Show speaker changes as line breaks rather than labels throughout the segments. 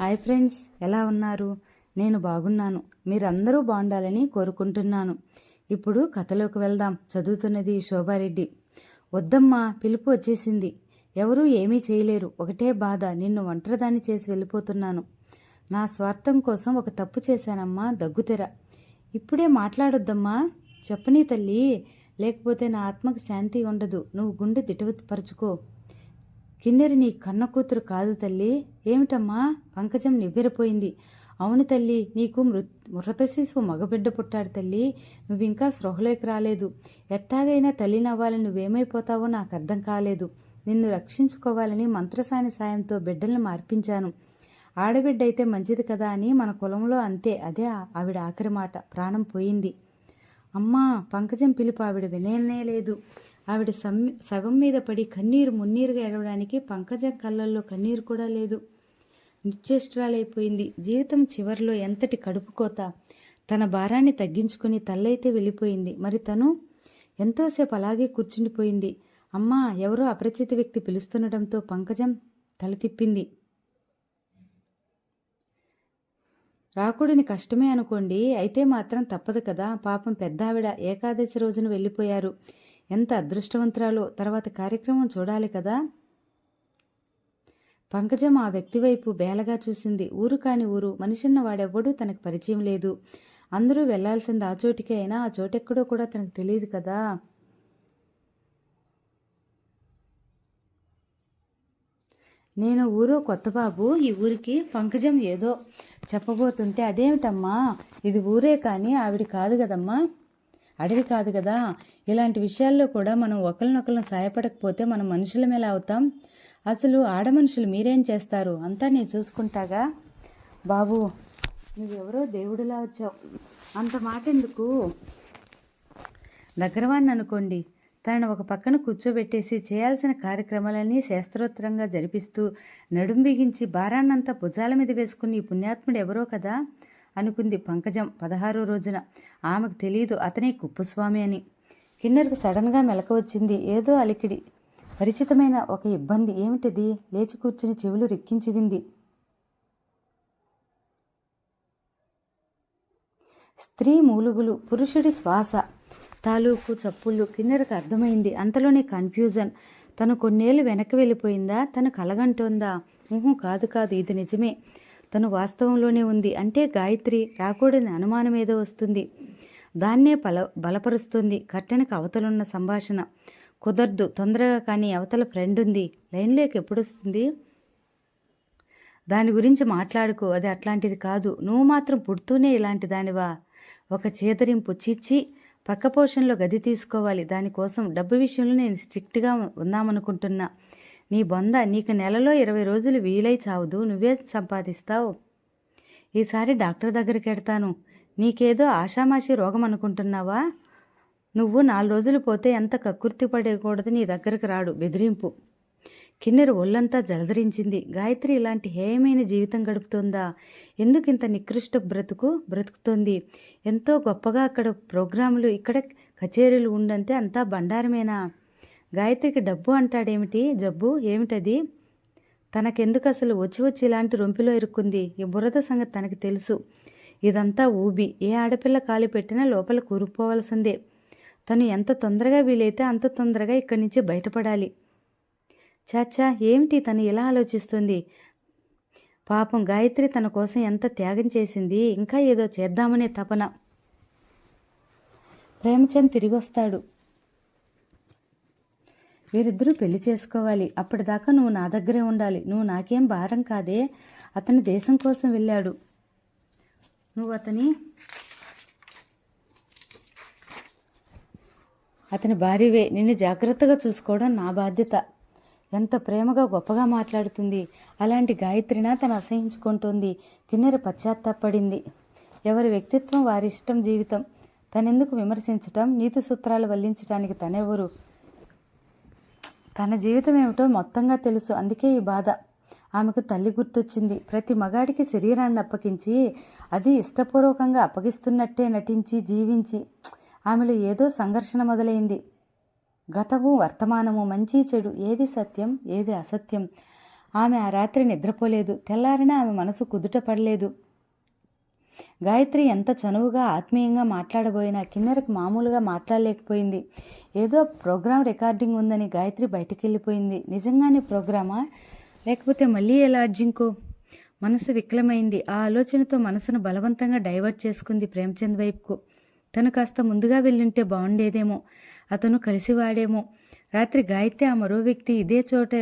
Hi friends ఎలా ఉన్నారు? నేను బాగున్నాను. మీరందరూ బాగుండాలని కోరుకుంటున్నాను. ఇప్పుడు కథలోకి వెళ్దాం. చదువుతున్నది శోభారెడ్డి. వద్దమ్మా పిలుపు వచ్చేసింది. ఎవరూ ఏమీ చేయలేరు. ఒకటే బాధ. నిన్ను ఒంటరిదాన్ని చేసి వెళ్ళిపోతున్నాను. నా స్వార్థం కోసం ఒక తప్పు చేశానమ్మా దగ్గుతెర. ఇప్పుడే మాట్లాడొద్దమ్మా. చెప్పని తల్లి లేకపోతే నా ఆత్మకు శాంతి ఉండదు. నువ్వు గుండె దిటవపరుచుకో కిన్నెరి నీ కన్న కూతురు కాదు తల్లి. ఏమిటమ్మా? పంకజం నివ్వెరపోయింది అవును తల్లి నీకు మృ మృత శిశువు మగబిడ్డ పుట్టాడు తల్లి. నువ్వింకా స్పృహలోకి రాలేదు. ఎట్టాగైనా తల్లినవ్వాలని నువ్వేమైపోతావో నాకు అర్థం కాలేదు. నిన్ను రక్షించుకోవాలని మంత్రసాని సాయంతో బిడ్డలను మార్పించాను. ఆడబిడ్డ అయితే మంచిది కదా అని మన కులంలో అంతే. అదే ఆవిడ ఆఖరి మాట. ప్రాణం పోయింది. అమ్మా పంకజం పిలుపు ఆవిడ వినేనే లేదు. ఆవిడ సమ్ శవం మీద పడి కన్నీరు మున్నీరుగా ఎడవడానికి పంకజం కళ్ళల్లో కన్నీరు కూడా లేదు. నిశ్చేష్టురాలైపోయింది. జీవితం చివరిలో ఎంతటి కడుపుకోత తన భారాన్ని తగ్గించుకుని తల్లైతే వెళ్ళిపోయింది. మరి తను? ఎంతోసేపు అలాగే కూర్చుండిపోయింది. అమ్మా ఎవరో అపరిచిత వ్యక్తి పిలుస్తుండటంతో పంకజం తల తిప్పింది. రాకుడిని కష్టమే అనుకోండి. అయితే మాత్రం తప్పదు కదా. పాపం పెద్ద ఆవిడ ఏకాదశి రోజున వెళ్ళిపోయారు. ఎంత అదృష్టవంతురాలో. తర్వాత కార్యక్రమం చూడాలి కదా. పంకజం ఆ వ్యక్తి వైపు బేలగా చూసింది. ఊరు కాని ఊరు. మనిషిన్న వాడెవ్వడూ తనకు పరిచయం లేదు. అందరూ వెళ్ళాల్సింది ఆ చోటికే అయినా ఆ చోటెక్కడో కూడా తనకు తెలియదు కదా. నేను ఊరో కొత్త బాబు ఈ ఊరికి పంకజం ఏదో చెప్పబోతుంటే అదేమిటమ్మా? ఇది ఊరే కానీ ఆవిడ కాదు కదమ్మా? అడవి కాదు కదా? ఇలాంటి విషయాల్లో కూడా మనం ఒకరినొకరిని సాయపడకపోతే మనం మనుషుల ఎలా అవుతాం? అసలు ఆడ మనుషులు మీరేం చేస్తారు? అంతా నేను చూసుకుంటాగా? బాబు నువ్వెవరో దేవుడిలా వచ్చావు. అంత మాట ఎందుకు దగ్గరవాణ్ణి అనుకోండి. తనను ఒక పక్కన కూర్చోబెట్టేసి చేయాల్సిన కార్యక్రమాలన్నీ శాస్త్రోత్తరంగా జరిపిస్తూ నడుం బిగించి భారాన్నంతా భుజాల మీద వేసుకుని ఈ పుణ్యాత్ముడు ఎవరో కదా? అనుకుంది పంకజం పదహారో రోజున. ఆమెకు తెలియదు అతనే కుప్పస్వామి అని. కిన్నెరకు సడన్గా మెలక వచ్చింది. ఏదో అలికిడి. పరిచితమైన ఒక ఇబ్బంది. ఏమిటిది? లేచి కూర్చుని చెవులు రిక్కించి వింది. స్త్రీ మూలుగులు పురుషుడి శ్వాస తాలూకు చప్పుళ్ళు. కిన్నెరకు అర్థమైంది. అంతలోనే కన్ఫ్యూజన్. తను కొన్నేళ్ళు వెనక్కి వెళ్ళిపోయిందా? తను కలగంటోందా? కాదు కాదు. ఇది నిజమే. తను వాస్తవంలోనే ఉంది అంటే గాయత్రి రాకూడని అనుమానం ఏదో వస్తుంది. దాన్నే బల బలపరుస్తుంది. కట్టెనకు అవతలున్న సంభాషణ. కుదరదు తొందరగా కానీ అవతల ఫ్రెండ్ ఉంది. లైన్లోకి ఎప్పుడు వస్తుంది? దాని గురించి మాట్లాడుకో. అది అట్లాంటిది కాదు. నువ్వు మాత్రం పుడుతూనే ఇలాంటి దానివా? ఒక చేదరింపు. చిచ్చి పక్క పోర్షన్లో గది తీసుకోవాలి. దానికోసం డబ్బు విషయంలో నేను స్ట్రిక్ట్గా ఉందామనుకుంటున్నా నీ బొంద నీకు నెలలో ఇరవై రోజులు వీలై చావదు నువ్వే సంపాదిస్తావు. ఈసారి డాక్టర్ దగ్గరికి ఎడతాను. నీకేదో ఆషామాషి రోగం అనుకుంటున్నావా? నువ్వు నాలుగు రోజులు పోతే ఎంత కక్కుర్తి పడేయకూడదు నీ దగ్గరకు రాడు. బెదిరింపు. కిన్నెరు ఒళ్ళంతా జలధరించింది. గాయత్రి ఇలాంటి హేయమైన జీవితం గడుపుతుందా? ఎందుకు ఇంత నికృష్ట బ్రతుకు బ్రతుకుతోంది? ఎంతో గొప్పగా అక్కడ ప్రోగ్రాములు ఇక్కడ కచేరీలు ఉండంతే అంతా బండారమేనా? గాయత్రికి డబ్బు అంటాడేమిటి? జబ్బు ఏమిటది? తనకెందుకు అసలు వచ్చి వచ్చి ఇలాంటి రొంపిలో ఇరుక్కుంది? ఈ బురద సంగతి తనకి తెలుసు. ఇదంతా ఊబి. ఏ ఆడపిల్ల కాలు పెట్టినా లోపల కూరుకుపోవలసిందే. తను ఎంత తొందరగా వీలైతే అంత తొందరగా ఇక్కడి నుంచి బయటపడాలి. చాచా ఏమిటి తను ఇలా ఆలోచిస్తుంది? పాపం గాయత్రి తన కోసం ఎంత త్యాగం చేసింది? ఇంకా ఏదో చేద్దామనే తపన. ప్రేమచంద్ తిరిగి వస్తాడు వీరిద్దరూ పెళ్ళి చేసుకోవాలి. అప్పటిదాకా నువ్వు నా దగ్గరే ఉండాలి. నువ్వు నాకేం భారం కాదే. అతని దేశం కోసం వెళ్ళాడు. నువ్వు అతని అతని భార్యవే. నిన్ను జాగ్రత్తగా చూసుకోవడం నా బాధ్యత. ఎంత ప్రేమగా గొప్పగా మాట్లాడుతుంది. అలాంటి గాయత్రినా తను అసహించుకుంటోంది. కిన్నెర పశ్చాత్తాపడింది. ఎవరి వ్యక్తిత్వం వారి ఇష్టం జీవితం. తనెందుకు విమర్శించటం? నీతి సూత్రాలు వల్లించడానికి తనెవరు? తన జీవితం ఏమిటో మొత్తంగా తెలుసు. అందుకే ఈ బాధ. ఆమెకు తల్లి గుర్తొచ్చింది. ప్రతి మగాడికి శరీరాన్ని అప్పగించి అది ఇష్టపూర్వకంగా అప్పగిస్తున్నట్టే నటించి జీవించి ఆమెలో ఏదో సంఘర్షణ మొదలైంది. గతము వర్తమానము మంచి చెడు ఏది సత్యం ఏది అసత్యం. ఆమె ఆ రాత్రి నిద్రపోలేదు. తెల్లారిన ఆమె మనసు కుదుట పడలేదు. గాయత్రి ఎంత చనువుగా ఆత్మీయంగా మాట్లాడబోయినా కిన్నెరకు మామూలుగా మాట్లాడలేకపోయింది. ఏదో ప్రోగ్రాం రికార్డింగ్ ఉందని గాయత్రి బయటికి వెళ్ళిపోయింది నిజంగానే ప్రోగ్రామా? లేకపోతే మళ్ళీ ఎలా అర్జింకో? మనసు వికలమైంది. ఆ ఆలోచనతో మనసును బలవంతంగా డైవర్ట్ చేసుకుంది ప్రేమచంద్ వైపుకు. తను కాస్త ముందుగా వెళ్ళుంటే బాగుండేదేమో అతను కలిసివాడేమో రాత్రి గాయత్రి ఆ మరో వ్యక్తి ఇదే చోట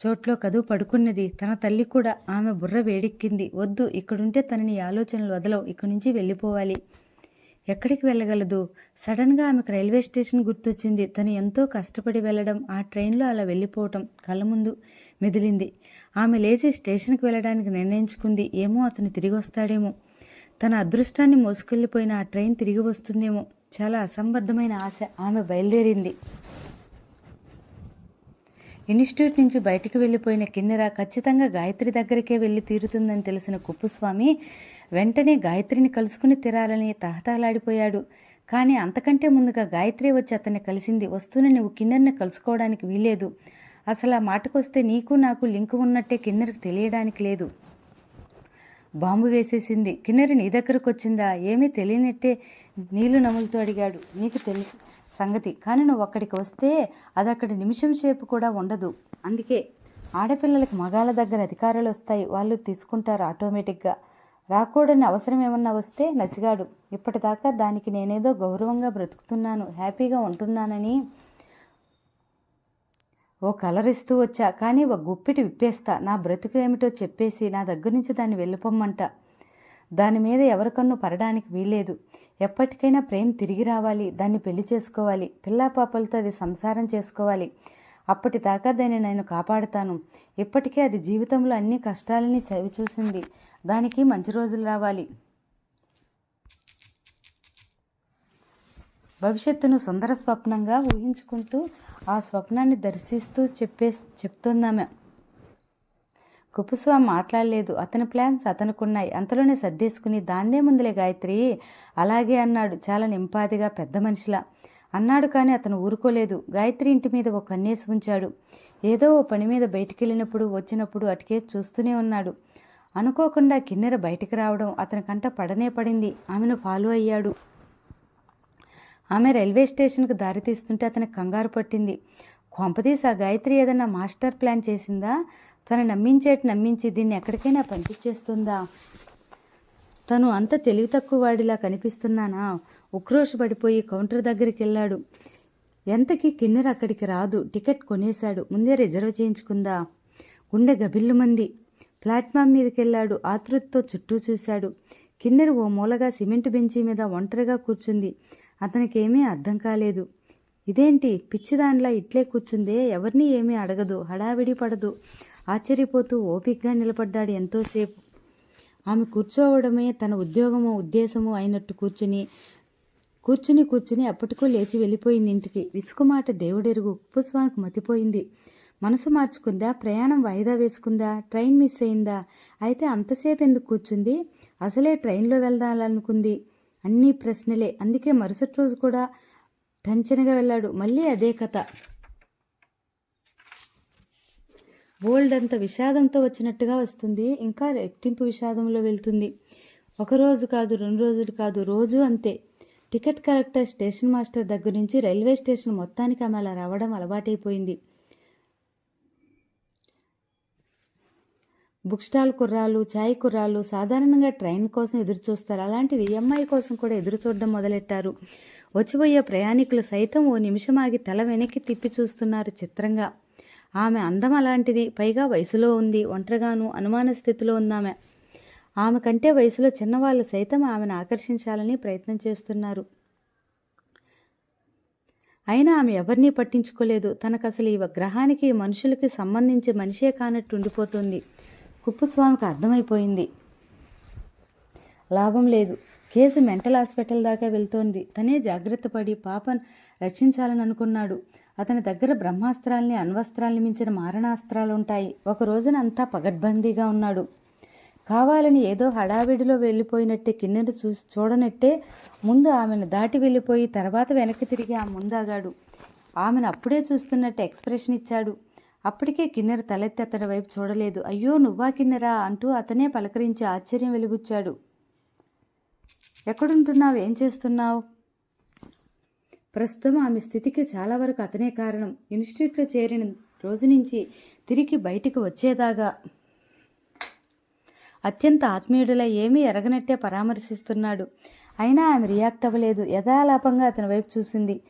చోట్లో కదువు పడుకున్నది. తన తల్లి కూడా ఆమె బుర్ర వేడెక్కింది. వద్దు ఇక్కడుంటే తనని ఆలోచనలు వదలవు. ఇక్కడి నుంచి వెళ్ళిపోవాలి. ఎక్కడికి వెళ్ళగలదు? సడన్గా ఆమెకు రైల్వే స్టేషన్ గుర్తొచ్చింది. తను ఎంతో కష్టపడి వెళ్ళడం ఆ ట్రైన్లో అలా వెళ్ళిపోవటం కళ్ళ ముందు మెదిలింది. ఆమె లేచి స్టేషన్కి వెళ్ళడానికి నిర్ణయించుకుంది. ఏమో అతను తిరిగి వస్తాడేమో. తన అదృష్టాన్ని మోసుకెళ్ళిపోయిన ఆ ట్రైన్ తిరిగి వస్తుందేమో. చాలా అసంబద్ధమైన ఆశ ఆమె బయలుదేరింది. ఇన్స్టిట్యూట్ నుంచి బయటికి వెళ్ళిపోయిన కిన్నెర ఖచ్చితంగా గాయత్రి దగ్గరికే వెళ్ళి తీరుతుందని తెలిసిన కుప్పుస్వామి వెంటనే గాయత్రిని కలుసుకుని తీరాలని తహతహలాడిపోయాడు. కానీ అంతకంటే ముందుగా గాయత్రి వచ్చి అతన్ని కలిసింది వస్తూనే నువ్వు కిన్నెరని కలుసుకోవడానికి వీలేదు అసలు ఆ మాటకొస్తే నీకు నాకు లింక్ ఉన్నట్టే కిన్నెరకు తెలియడానికి లేదు. బాంబు వేసేసింది. కిన్నెర నీ దగ్గరకు వచ్చిందా ఏమీ తెలియనట్టే నీళ్ళు నములుతూ అడిగాడు. నీకు తెలుసు సంగతి. కానీ నువ్వు అక్కడికి వస్తే అది అక్కడ నిమిషం సేపు కూడా ఉండదు. అందుకే ఆడపిల్లలకు మగాళ్ళ దగ్గర అధికారాలు వస్తాయి. వాళ్ళు తీసుకుంటారు ఆటోమేటిక్గా. రాకూడని అవసరం ఏమన్నా వస్తే నసిగాడు. ఇప్పటిదాకా దానికి నేనేదో గౌరవంగా బ్రతుకుతున్నాను హ్యాపీగా ఉంటున్నానని ఓ కలరిస్తూ వచ్చా. కానీ ఒక గుప్పిటి విప్పేస్తా. నా బ్రతుకు ఏమిటో చెప్పేసి నా దగ్గర నుంచి దాన్ని వెళ్ళిపోమ్మంట. దాని మీద ఎవరికన్ను పడడానికి వీలేదు ఎప్పటికైనా ప్రేమ తిరిగి రావాలి దాన్ని పెళ్ళి చేసుకోవాలి పిల్లా పాపలతో అది సంసారం చేసుకోవాలి. అప్పటిదాకా దాన్ని నేను కాపాడుతాను. ఇప్పటికే అది జీవితంలో అన్ని కష్టాలని చవి చూసింది. దానికి మంచి రోజులు రావాలి. భవిష్యత్తును సుందర స్వప్నంగా ఊహించుకుంటూ ఆ స్వప్నాన్ని దర్శిస్తూ చెప్పే చెప్తుందామె. కుపుస్వామి మాట్లాడలేదు. అతని ప్లాన్స్ అతనుకున్నాయి. అంతలోనే సర్దేసుకుని దాన్నే ముందులే గాయత్రి. అలాగే అన్నాడు. చాలా నింపాదిగా పెద్ద మనిషిలా. అన్నాడు కానీ అతను ఊరుకోలేదు. గాయత్రి ఇంటి మీద ఒక కన్నేసి ఉంచాడు. ఏదో ఓ పని మీద బయటికి వెళ్ళినప్పుడు వచ్చినప్పుడు అటుకే చూస్తూనే ఉన్నాడు. అనుకోకుండా కిన్నెర బయటికి రావడం అతని కంట పడనే పడింది. ఆమెను ఫాలో అయ్యాడు. ఆమె రైల్వే స్టేషన్కు దారి తీస్తుంటే అతనికి కంగారు పట్టింది. కొంపదీసి ఆ గాయత్రి ఏదన్నా మాస్టర్ ప్లాన్ చేసిందా? తను నమ్మించేటి నమ్మించి దీన్ని ఎక్కడికైనా పంపించేస్తుందా? తను అంత తెలివి తక్కువ వాడిలా కనిపిస్తున్నానా? ఉక్రోషపడిపోయి కౌంటర్ దగ్గరికి వెళ్ళాడు. ఎంతకి కిన్నెర అక్కడికి రాదు. టికెట్ కొనేశాడు. ముందే రిజర్వ్ చేయించుకుందా? గుండె గబిల్లుమంది. ప్లాట్ఫామ్ మీదకి వెళ్ళాడు. ఆతృతతో చుట్టూ చూశాడు. కిన్నెర ఓ మూలగా సిమెంట్ బెంచి మీద ఒంటరిగా కూర్చుంది. అతనికి ఏమీ అర్థం కాలేదు. ఇదేంటి? పిచ్చిదానిలా ఇట్లే కూర్చుందే? ఎవరిని ఏమీ అడగదు. హడావిడి పడదు. ఆశ్చర్యపోతూ ఓపిక్గా నిలబడ్డాడు ఎంతోసేపు. ఆమె కూర్చోవడమే తన ఉద్యోగమో ఉద్దేశమో అయినట్టు కూర్చుని కూర్చుని కూర్చుని అప్పటికో లేచి వెళ్ళిపోయింది ఇంటికి. విసుకుమాట దేవుడెరుగు ఉప్పుస్వామికి మతిపోయింది. మనసు మార్చుకుందా? ప్రయాణం వాయిదా వేసుకుందా? ట్రైన్ మిస్ అయిందా? అయితే అంతసేపు ఎందుకు కూర్చుంది? అసలే ట్రైన్లో వెళ్దాలనుకుంది. అన్నీ ప్రశ్నలే. అందుకే మరుసటి రోజు కూడా టెన్షన్గా వెళ్ళాడు. మళ్ళీ అదే కథ. బోల్డ్ అంత విషాదంతో వచ్చినట్టుగా వస్తుంది ఇంకా రెట్టింపు విషాదంలో వెళ్తుంది. ఒక రోజు కాదు రెండు రోజులు కాదు రోజు అంతే. టికెట్ కలెక్టర్ స్టేషన్ మాస్టర్ దగ్గర నుంచి రైల్వే స్టేషన్ మొత్తానికి ఆమె అలా రావడం అలవాటైపోయింది. బుక్ స్టాల్ కుర్రాలు చాయ్ కుర్రాలు సాధారణంగా ట్రైన్ కోసం ఎదురు చూస్తారు అలాంటిది ఈఎంఐ కోసం కూడా ఎదురు చూడడం మొదలెట్టారు. వచ్చిపోయే ప్రయాణికులు సైతం ఓ నిమిషం ఆగి తల వెనక్కి తిప్పి చూస్తున్నారు చిత్రంగా. ఆమె అందం అలాంటిది. పైగా వయసులో ఉంది. ఒంటరిగాను అనుమాన స్థితిలో ఉందామె. ఆమె కంటే వయసులో చిన్నవాళ్ళు సైతం ఆమెను ఆకర్షించాలని ప్రయత్నం చేస్తున్నారు. అయినా ఆమె ఎవరినీ పట్టించుకోలేదు. తనకు అసలు ఈ గ్రహానికి మనుషులకి సంబంధించి మనిషే కానట్టు ఉండిపోతుంది. కుప్పుస్వామికి అర్థమైపోయింది. లాభం లేదు. కేసు మెంటల్ హాస్పిటల్ దాకా వెళ్తోంది. తనే జాగ్రత్త పడి పాపను రక్షించాలని అనుకున్నాడు అతని దగ్గర బ్రహ్మాస్త్రాల్ని అణ్వస్త్రాల్ని మించిన మారణాస్త్రాలుంటాయి. ఒక రోజున అంతా పగడ్బందీగా ఉన్నాడు. కావాలని ఏదో హడావిడిలో వెళ్ళిపోయినట్టే కిన్నెరు చూసి చూడనట్టే ముందు ఆమెను దాటి వెళ్ళిపోయి తర్వాత వెనక్కి తిరిగి ఆ ముందాగాడు. ఆమెను అప్పుడే చూస్తున్నట్టు ఎక్స్ప్రెషన్ ఇచ్చాడు. అప్పటికే కిన్నెర తలెత్తి అతడి వైపు చూడలేదు. అయ్యో నువ్వా కిన్నెరా అంటూ అతనే పలకరించి ఆశ్చర్యం వెలిబుచ్చాడు. ఎక్కడుంటున్నావు? ఏం చేస్తున్నావు? ప్రస్తుతం ఆమె స్థితికి చాలా వరకు అతనే కారణం. ఇన్స్టిట్యూట్లో చేరిన రోజు నుంచి తిరిగి బయటికి వచ్చేదాగా. అత్యంత ఆత్మీయుడిలా ఏమీ ఎరగనట్టే పరామర్శిస్తున్నాడు. అయినా ఆమె రియాక్ట్ అవ్వలేదు. యథాలాపంగా అతని వైపు చూసింది.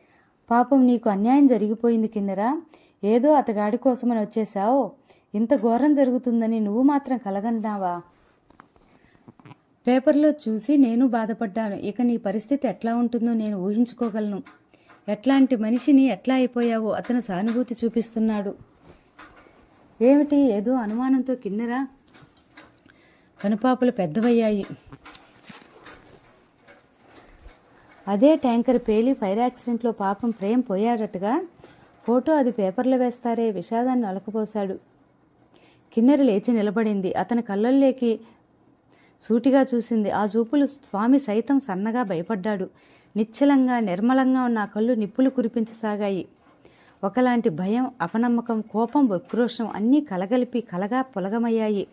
పాపం నీకు అన్యాయం జరిగిపోయింది కిందరా ఏదో అతగాడి కోసమని వచ్చేసావు ఇంత ఘోరం జరుగుతుందని నువ్వు మాత్రం కలగంటావా పేపర్లో చూసి నేను బాధపడ్డాను. ఇక నీ పరిస్థితి ఎట్లా ఉంటుందో నేను ఊహించుకోగలను. ఎట్లాంటి మనిషిని ఎట్లా అయిపోయావో అతను సానుభూతి చూపిస్తున్నాడు. ఏమిటి? ఏదో అనుమానంతో కిన్నెరా? కనుపాపలు పెద్దవయ్యాయి. అదే ట్యాంకర్ పేలి ఫైర్ యాక్సిడెంట్లో పాపం ప్రేమ్ పోయాడటగా ఫోటో అది పేపర్లో వేస్తారే విషాదాన్ని అలకపోశాడు కిన్నెర లేచి నిలబడింది. అతని కళ్ళల్లోకి సూటిగా చూసింది. ఆ చూపులు స్వామి సైతం సన్నగా భయపడ్డాడు. నిశ్చలంగా నిర్మలంగా ఉన్న కళ్ళు నిప్పులు కురిపించసాగాయి. ఒకలాంటి భయం అపనమ్మకం కోపం ఉక్రోషం అన్నీ కలగలిపి కలగా పొలగమయ్యాయి.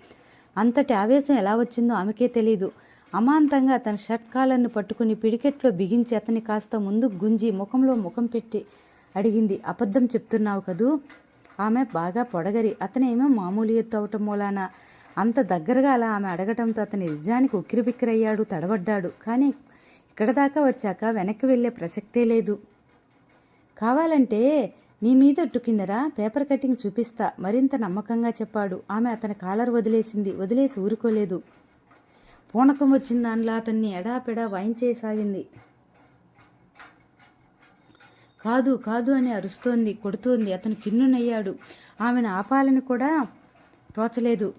అంతటి ఆవేశం ఎలా వచ్చిందో ఆమెకే తెలీదు. అమాంతంగా తన షర్ట్ కాలర్ని పట్టుకుని పిడికెట్లో బిగించి అతని కాస్త ముందు గుంజి ముఖంలో ముఖం పెట్టి అడిగింది. అబద్ధం చెప్తున్నావు కదూ? ఆమె బాగా పొడగరి. అతనేమో మామూలు ఎత్తు అవటం మూలాన. అంత దగ్గరగా అలా ఆమె అడగటంతో అతని నిజానికి ఉక్కిరిబిక్కిరయ్యాడు తడబడ్డాడు. కానీ ఇక్కడ దాకా వచ్చాక వెనక్కి వెళ్ళే ప్రసక్తే లేదు. కావాలంటే నీ మీద కిందరా పేపర్ కటింగ్ చూపిస్తా. మరింత నమ్మకంగా చెప్పాడు. ఆమె అతని కాలర్ వదిలేసింది. వదిలేసి ఊరుకోలేదు. పూనకం వచ్చిన దానిలా అతన్ని ఎడాపెడా వాయించేసాగింది. కాదు కాదు అని అరుస్తోంది కొడుతోంది. అతను కిన్నునయ్యాడు. ఆమెను ఆపాలని కూడా తోచలేదు.